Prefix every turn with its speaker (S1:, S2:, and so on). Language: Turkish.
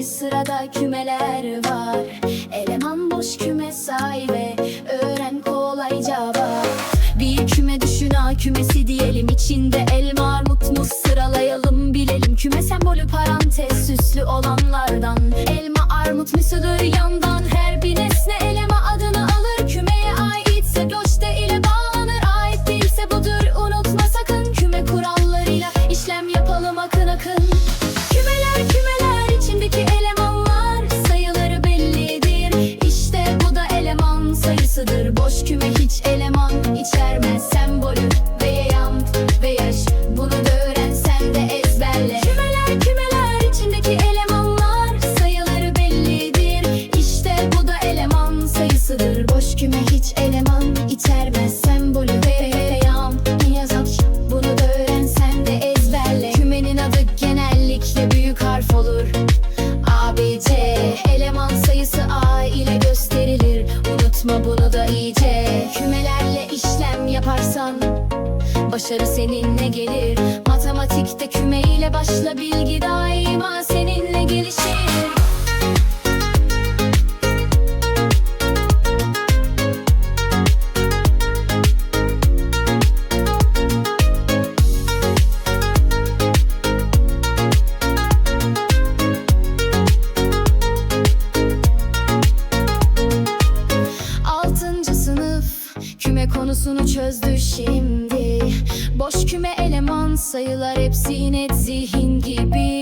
S1: sırada kümeler var. Eleman boş küme ve öğren kolayca bak Bir küme düşün A kümesi diyelim. İçinde elma armut muz sıralayalım bilelim. Küme sembolü parantez süslü olanlardan. Elma armut müsüdür yandan. Her sayısıdır. Boş küme hiç eleman içermez yaparsan Başarı seninle gelir. Matematikte küme ile başla Bilgi daima küme konusunu çözdü şimdi. Boş küme eleman sayılar hepsi net zihin gibi